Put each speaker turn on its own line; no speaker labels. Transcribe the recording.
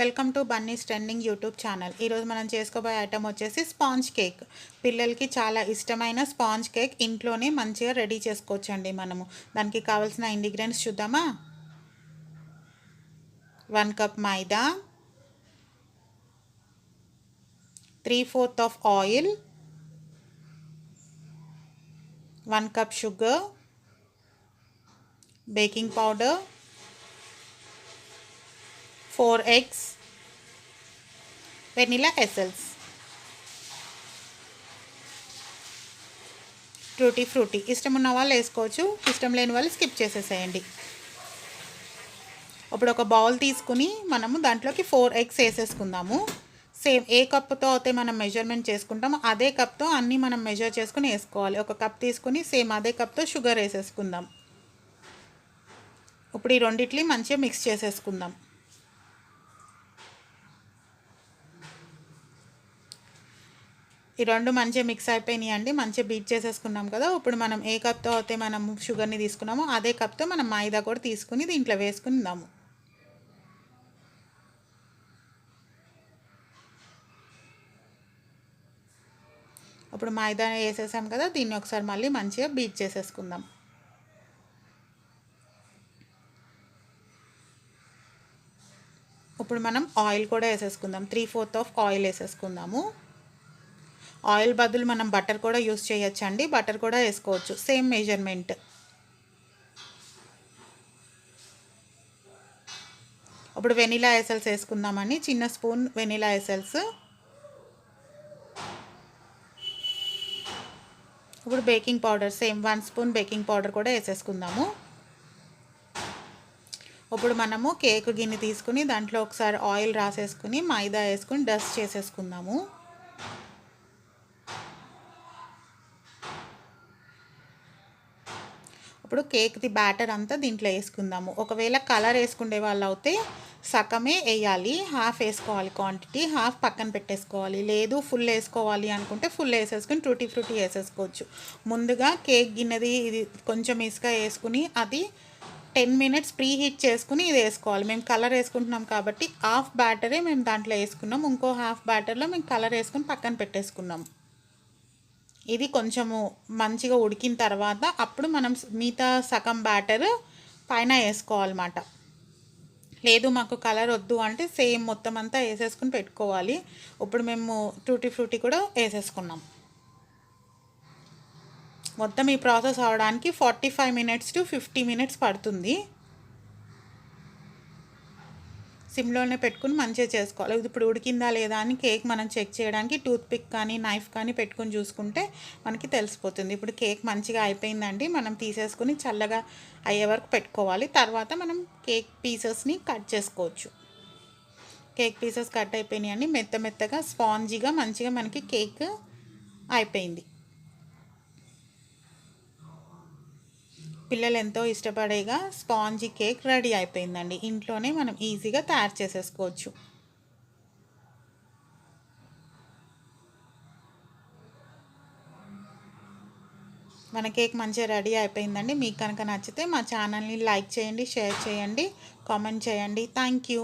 Welcome to Bunny's trending YouTube channel. ఈరోజు మనం చేసుకోబోయే ఐటమ్ వచ్చేసి స్పాంజ్ కేక్. పిల్లలకి చాలా ఇష్టమైన స్పాంజ్ కేక్ ఇంట్లోనే మంచిగా రెడీ చేసుకోవచ్చండి మనము. దానికి కావాల్సిన ఇంగ్రీడియంట్స్ చూద్దామా? One cup maida. Three fourth of oil. One cup sugar. Baking powder. Four eggs vanilla essence Frooti Frooti ఇష్టం ఉన్న వాళ్ళు వేసుకోవచ్చు. ఇష్టం లేని వాళ్ళు స్కిప్ చేసేసేయండి. ఇప్పుడు ఒక బౌల్ తీసుకుని మనము దాంట్లోకి ఫోర్ ఎగ్స్ వేసేసుకుందాము. సేమ్ ఏ కప్తో అయితే మనం మెజర్మెంట్ చేసుకుంటామో అదే కప్తో అన్నీ మనం మెజర్ చేసుకుని వేసుకోవాలి. ఒక కప్ తీసుకుని సేమ్ అదే కప్తో షుగర్ వేసేసుకుందాం. ఇప్పుడు ఈ రెండిట్లి మంచిగా మిక్స్ చేసేసుకుందాం. ఈ రెండు మంచిగా మిక్స్ అయిపోయినాయి అండి. మంచిగా బీట్ చేసేసుకున్నాం కదా. ఇప్పుడు మనం ఏ కప్తో అయితే మనం షుగర్ని తీసుకున్నామో అదే కప్తో మనం మైదా కూడా తీసుకుని దీంట్లో వేసుకుందాము. ఇప్పుడు మైదా వేసేసాం కదా. దీన్ని ఒకసారి మళ్ళీ మంచిగా బీట్ చేసేసుకుందాం. ఇప్పుడు మనం ఆయిల్ కూడా వేసేసుకుందాం. త్రీ ఫోర్త్ ఆఫ్ ఆయిల్ వేసేసుకుందాము. ఆయిల్ బదులు మనం బటర్ కూడా యూస్ చేయొచ్చండి. బటర్ కూడా వేసుకోవచ్చు. Same measurement. ఇప్పుడు వెనిలా ఎసెల్స్ వేసుకుందామని చిన్న స్పూన్ వెనిలా ఎసెల్స్. ఇప్పుడు baking powder same one spoon baking powder కూడా వేసేసుకుందాము. ఇప్పుడు మనము కేక్ గిన్నె తీసుకుని దాంట్లో ఒకసారి ఆయిల్ రాసేసుకుని మైదా వేసుకుని డస్ట్ చేసేసుకుందాము. ఇప్పుడు కేక్ది బ్యాటర్ అంతా దీంట్లో వేసుకుందాము. ఒకవేళ కలర్ వేసుకునే వాళ్ళు అయితే సగమే వేయాలి. హాఫ్ వేసుకోవాలి క్వాంటిటీ. హాఫ్ పక్కన పెట్టేసుకోవాలి. లేదు ఫుల్ వేసుకోవాలి అనుకుంటే ఫుల్ వేసేసుకుని ట్రూటీ ఫ్రూటీ వేసేసుకోవచ్చు. ముందుగా కేక్ గిన్నెది ఇది కొంచెం ఇసుక వేసుకుని అది టెన్ మినిట్స్ ప్రీ హీట్ చేసుకుని ఇది వేసుకోవాలి. మేము కలర్ వేసుకుంటున్నాం కాబట్టి హాఫ్ బ్యాటరే మేము దాంట్లో వేసుకున్నాం. ఇంకో హాఫ్ బ్యాటర్లో మేము కలర్ వేసుకుని పక్కన పెట్టేసుకున్నాం. ఇది కొంచెము మంచిగా ఉడికిన తర్వాత అప్పుడు మనం మిగతా సగం బ్యాటర్ పైన వేసుకోవాలన్నమాట. లేదు మాకు కలర్ వద్దు అంటే సేమ్ మొత్తం అంతా వేసేసుకుని పెట్టుకోవాలి. ఇప్పుడు మేము టూటీ ఫ్రూటీ కూడా వేసేసుకున్నాం. మొత్తం ఈ ప్రాసెస్ అవడానికి forty five minutes to fifty minutes పడుతుంది. సిమ్లోనే పెట్టుకుని మంచిగా చేసుకోవాలి. ఇప్పుడు ఉడికిందా లేదా అని కేక్ మనం చెక్ చేయడానికి టూత్ పిక్ కానీ నైఫ్ కానీ పెట్టుకుని చూసుకుంటే మనకి తెలిసిపోతుంది. ఇప్పుడు కేక్ మంచిగా అయిపోయిందండి. మనం తీసేసుకుని చల్లగా అయ్యే వరకు పెట్టుకోవాలి. తర్వాత మనం కేక్ పీసెస్ని కట్ చేసుకోవచ్చు. కేక్ పీసెస్ కట్ అయిపోయినాయండి. మెత్త మెత్తగా స్పాంజీగా మంచిగా మనకి కేక్ అయిపోయింది. పిల్లలు ఎంతో ఇష్టపడేగా స్పాంజీ కేక్ రెడీ అయిపోయిందండి. ఇంట్లోనే మనం ఈజీగా తయారు చేసేసుకోవచ్చు. మన కేక్ మంచిగా రెడీ అయిపోయిందండి. మీకు కనుక నచ్చితే మా ఛానల్ని లైక్ చేయండి షేర్ చేయండి కామెంట్ చేయండి. Thank you.